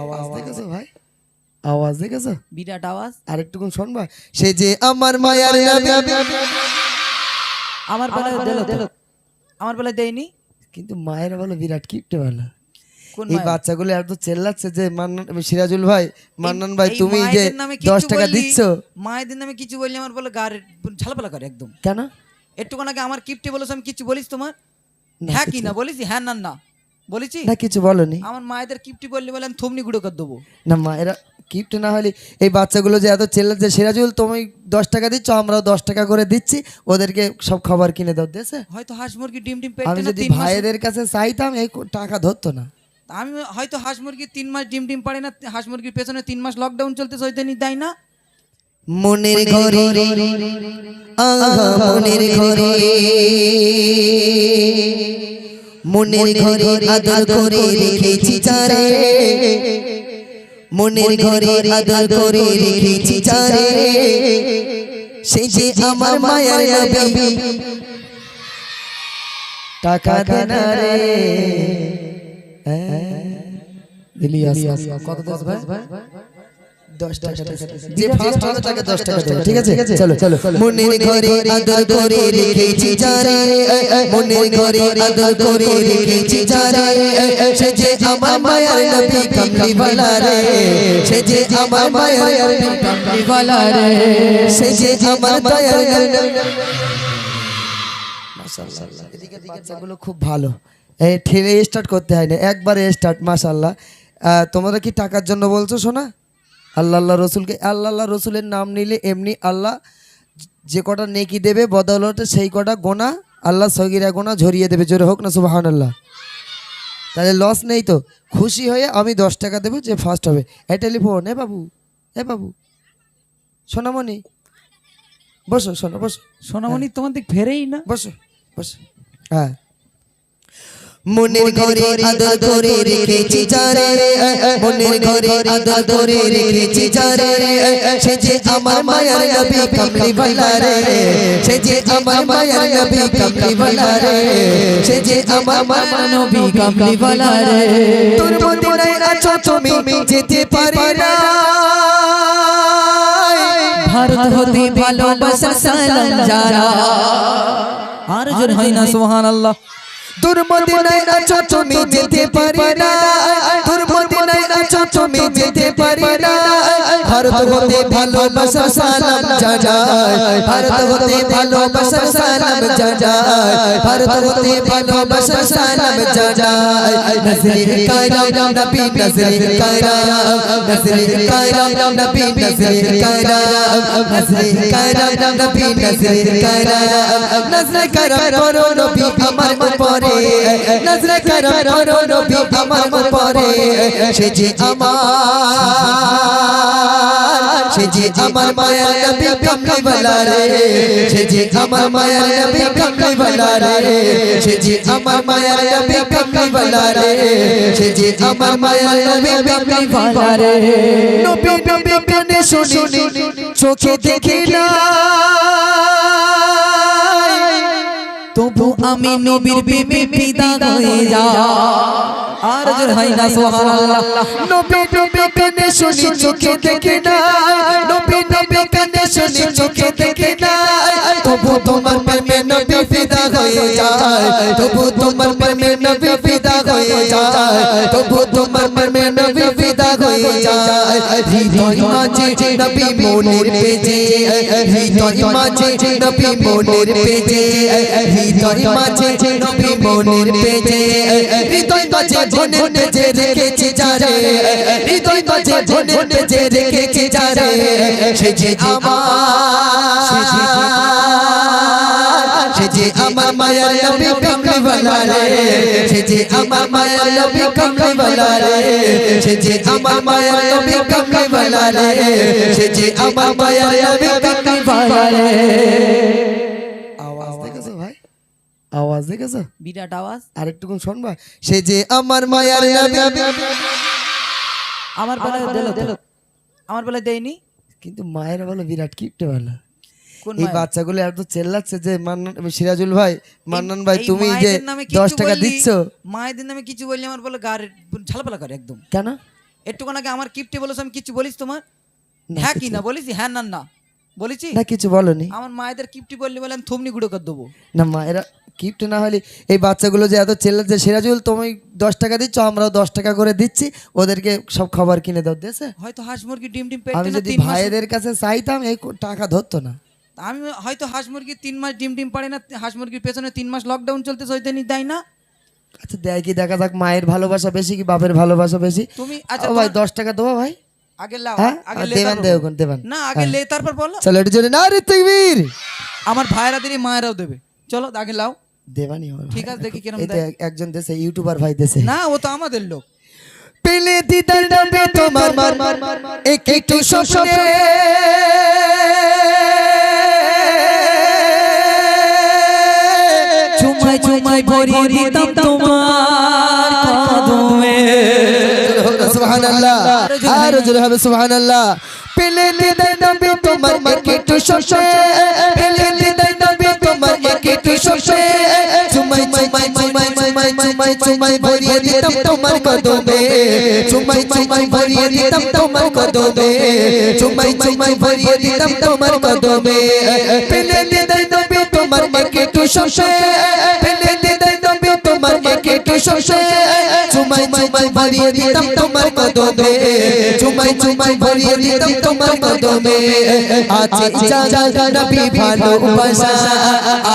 আওয়াজ দেখেছ ভাই? আওয়াজ দেখেছ? বিরাট আওয়াজ। আর শুনবা সে যে আমার মায়ার আমার দিল তো। আমার দেয়নি? কিন্তু মায়ের বলো বিরাট কিপটে বলো এই বাচ্চাগুলো এত চেল্লাচ্ছে যে মান্নান সিরাজুল ভাই মান্নান ভাই তুমি যে দশ টাকা দিচ্ছ। মায়েদের নামে কিছু বললি আমার বলে গার ঝালাপালা করে একদম। কেন? একটুখান আগে আমার কিপটে বলেছ আমি কিছু বলিস তোমার? হ্যাঁ কি না। বলিস? হ্যাঁ না না। বলেছি? না কিছু বলনি। আমার মায়েদের কিপটি বললি বলে আমি থমনি গুঁড়ো করে দেবো। না মায়েরা কিপ্ট না হলে এই বাচ্চাগুলো যে এত চেল্লাচ্ছে সিরাজুল তুমি দশ টাকা দিচ্ছ আমরাও দশ টাকা করে দিচ্ছি ওদেরকে সব খাবার কিনে দাও দেশে হয়তো হাঁস মুরগি ডিম ডিম আমি পেটে যদি তিন মাস ভাইদের কাছে চাইতাম এই টাকা ধরতো না। আমি হয়তো হাঁস মুরগি তিন মাস ডিম ডিম পারে না হাঁস মুরগির পেছনে তিন মাস লকডাউন চলতে সইতে নি? দেয় না মনের ঘরে মনের ঘরে মনের ঘরে আদর করে রেখেছি চারে। মনের ঘরে আদর করে রেখেছি চারে। সে যে আমার মায়ার নবী টাকা দেনা রে। দিলি কত দশ ভাই? দশ টাকা যে ফার্স্ট হবে তাকে দশ টাকা দেবো ঠিক আছে চলো। চলো মনের ঘরে আদর করে রেখেছি যারে মনের ঘরে আদর করে রেখেছি যারে সে যে আমার মায়ার নবী কামলি রে। সে যে আমার মায়ার নবী কামলি রে। সে যে আমার দয়ার মাশাআল্লাহ। এদিকে বাচ্চাগুলো খুব ভালো। এই ঠেলে স্টার্ট করতে হয় না একবারে স্টার্ট মাশাআল্লাহ। আহ, তোমরা কি টাকার জন্য বলছো শোনা আল্লাহ আল্লাহ রসুলকে আল্লাহ আল্লাহ রসুলের নাম নিলে এমনি আল্লাহ যে কটা নেকি দেবে বদৌলতে সেই কটা গোনা আল্লাহ সগিরা গোনা ঝরিয়ে দেবে। জোরে হোক না সুবাহান আল্লাহ তাহলে লস নেই তো। খুশি হয়ে আমি দশ টাকা দেবো যে ফার্স্ট হবে। এ টেলিফোন এ বাবু এ বাবু। সোনামণি বসো শোনো বসো। সোনামণি তোমার দিক ফেরেই না। বসো বসো। হ্যাঁ। মনের ঘরে আদর করে রেখেছি যারে মনের ঘরে আদর করে রেখেছি যারে সে যে আমার মায়ার নবী কামলি বালা রে সে যে আমার মায়ার নবী কামলি বালা রে সে যে আমার মায়ার নবী কামলি বালা রে তোর মদিনায় আছো তুমি যেতে পারি না। ভারত হতে ভালোবাসা সালাম যারা। আর জোর হয় না সুবহান আল্লাহ তোর মদিনায় আছো তুমি যেতে পারি না। তোর মদিনায় আছো তুমি যেতে পারি না। ভারত হতে ভালোবাসা সালাম জানাই। ভারত হতে ভালোবাসা সালাম জানাই। ভারত হতে ভালোবাসা সালাম জানাই। নজরে কায়রাম, নবী নজরে কায়রাম। নজরে কায়রাম, নবী নজরে কায়রাম। নজরে কায়রাম, নবী নজরে কায়রাম। নজরে কায়রাম করো নবী আমার উপরে। নজরে কায়রাম করো নবী আমার উপরে। সে যে আমার সে যে আমার মায়া নবী কামলি বালা রে সে যে আমার মায়া নবী কামলি বালা রে সে যে আমার মায়া নবী কামলি বালা রে সে যে আমার মায়া নবী কামলি বালা রে নবী নবী কানে শুনি চোখে দেখি না তবু আমি নবীর প্রেমে ফিদা হয়ে যা। আর জোর হয় না সুবহান আল্লাহ নবী নবী কানে শুনি, চোখে দেখি না নবী নবী কানে শুনি, চোখে দেখি না তবু তোমার প্রেমে নবী ফিদা হয়ে যায়। তবু তোমার প্রেমে নবী ফিদা হয়ে যায়। তবু তোমার প্রেমে হয়ে যায়। হৃদয় মাঝে নবী মনের পেজে। হৃদয় মাঝে নবী মনের পেজে। হৃদয় মাঝে নবী মনের পেজে। হৃদয় মাঝে মনের পেজে রেখেছি যারে। হৃদয় মাঝে মনের পেজে রেখেছি যারে। সে যে আমার আমার মায়া নবী কামলি বালা রে সে যে আমার মায়া নবী কামলি বালা রে সে যে আমার মায়া নবী কামলি বালা রে সে যে আমার মায়া নবী কামলি বালা রে আওয়াজ দেখেছ ভাই? আওয়াজ দেখেছ? বিরাট আওয়াজ। আরেকটুকুন শুনবা। সে যে আমার মায়ার নবী আমার বেলায় দিল আমার বেলায় দেয়নি। কিন্তু মায়ের বলো বিরাট কিপটে বলো। কোন এই বাচ্চাগুলো এত চেল্লাচ্ছে যে মান্নান সিরাজুল ভাই মান্নান ভাই তুমি যে দশ টাকা দিচ্ছ। মায়েদের নামে কিছু বললি আমার বলে গার ঝালাপালা করে একদম। কেন? একটুখানি আগে আমার কিপটে বলেছ আমি কিছু বলিস তোমার? হ্যাঁ কি না বলিস হ্যাঁ না না। বলেছি? না কিছু বলনি। আমার মায়েদের কিপটি বললি বলে আমি থমনি গুঁড়ো করে দেবো। না মায়েরা গিফট না হলে এই বাচ্চাগুলো যে এত চেল্লাচ্ছে সিরাজুল তুমি দশ টাকা দিচ্ছ আমরাও দশ টাকা করে দিচ্ছি ওদেরকে সব খাবার কিনে দাও দেশে হয়তো হাঁস মুরগি ডিম ডিম আমি না যদি তিন মাস ভাইদের কাছে চাইতাম এই টাকা ধরতো না। আমি হয়তো হাঁস মুরগি তিন মাস ডিম ডিম পারে না হাঁস মুরগির পেছনে তিন মাস লকডাউন চলতে সইতে নি দেয় না আচ্ছা দেয় কি দেখা যাক মায়ের ভালোবাসা বেশি কি বাপের ভালোবাসা বেশি তুমি আচ্ছা ভাই দশ টাকা দেবো ভাই আগে লাও হ্যাঁ আগে দেবেন দেবেন দেবেন না আগে লে তারপর বলো চলো একটু না রে তকবীর আমার ভাইরা মায়েরাও দেবে চলো আগে লাও দেবানি ঠিক আছে, দেখি কিরম দেয়। একজন দেশে ইউটিউবার ভাই দেশে না ও তো আমাদের লোক পেলে দিদার নামে তোমার এক একটু স্বপ্নে চুমাই চুমাই ভরিয়ে দিতাম তোমার কদমে সুবহানাল্লাহ আর জোরে হবে সুবহানাল্লাহ পেলে দিদার নামে তোমার এক একটু স্বপ্নে পেলে দিদার নামে তোমার এক একটু স্বপ্নে চুমাই চুমাই চুমাই চুমাই চুমাই চুমাই ভরিয়ে দিতাম তোমার কদমে চুমাই চুমাই ভরিয়ে দিতাম তোমার কদমে চুমাই চুমাই ভরিয়ে দিতাম তোমার কদমে পেলে দিদার নামে তোমার এক একটু স্বপ্নে স্বপ্নে চুমাই চুমাই ভরিয়ে দিতাম তোমার কদমে। চুমাই চুমাই ভরিয়ে দিতাম তোমার কদমে। আছে জাগা নবী ভালোবাসা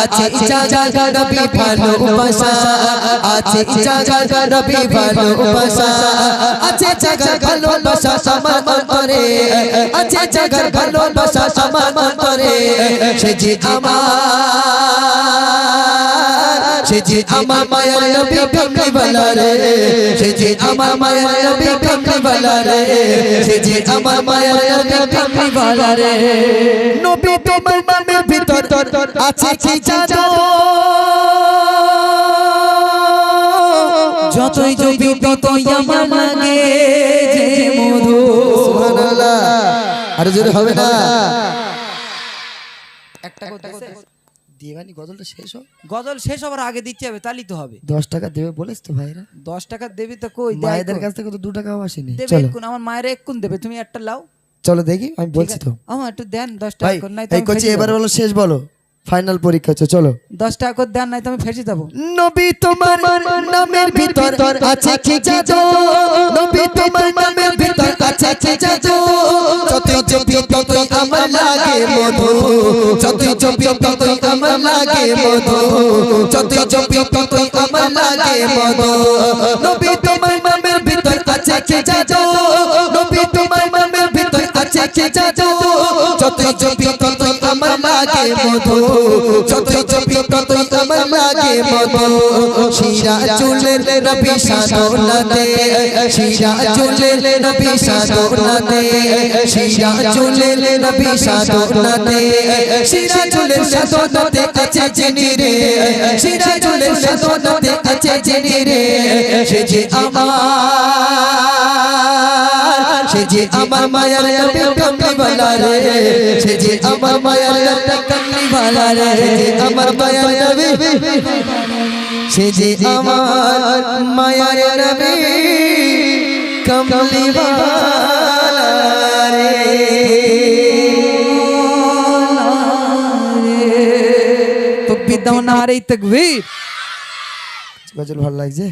আছে জাগা নবী ভালোবাসা আছে জাগা নবী ভালোবাসা আছে জাগা ভালোবাসা আমার অন্তরে। আছে জাগা ভালোবাসা আমার অন্তরে। সে যে আমার সে যে আমার মায়ের নবী কামলিওয়ালা রে। সে যে আমার মায়ের নবী কামলিওয়ালা রে। সে যে আমার মায়ের নবী কামলিওয়ালা রে। নবী তোমার নামের ভিতর আছে কি জাদু যতই জবি ততই আমার লাগে যে মধু। সুবহানাল্লাহ। আরে জোরে হবে না? একটা কথা। দিবানি গজলটা শেষ হোক গজল শেষ হবার আগে দিতে হবে তাহলেই তো হবে। দশ টাকা দেবে বলেছ তো ভাইরা? দশ টাকা দেবে তো কই? মায়েদের কাছ থেকে তো দু টাকাও আসেনি। দেবে এক্ষুন আমার মায়ের এক্ষুন দেবে তুমি একটা লাও। চলো দেখি আমি বলছি তো। আমার একটু দেন দশ টাকা নাই এই কোচি এবার বলো শেষ বলো। ফাইনাল পরীক্ষা হচ্ছে চলো। দশ টাকা করে দেন নাই তো আমি ফেসে যাব। নবী তোমার নামের ভিতর আছে কি জাদু? নবী তোমার নামের ভিতর আছে কি জাদু? যতই জপি ততই আমার লাগে মধু যতই জপি ততই আমার লাগে মধু জপি ততই আমার লাগে মধু। নবী তোমার নামের ভিতর আছে কি জাদু? নবী তোমার নামের ভিতর আছে কি জাদু? জপি ততই লাগে মধু। যতই জপি ততই আমার লাগে মধু। শিরা চুলের নবী দে শিরা চুলের নবী দে শিরা চুলের নবী দে শিরা চুলের দে আছে জেনে রে। শিরা চুলের দে আছে জেনে রে। সে যে আমার সে যে আমার মায়ার নবী কামলিওয়ালা রে সে যে আমার মায়ার নবী কামলিওয়ালা রে সে যে আমার মায়ার নবী সে যে আমার মায়ার নবী কামলিওয়ালা রে তো বিদ্যাও না রে তকবীর গজল ভালো লাগছে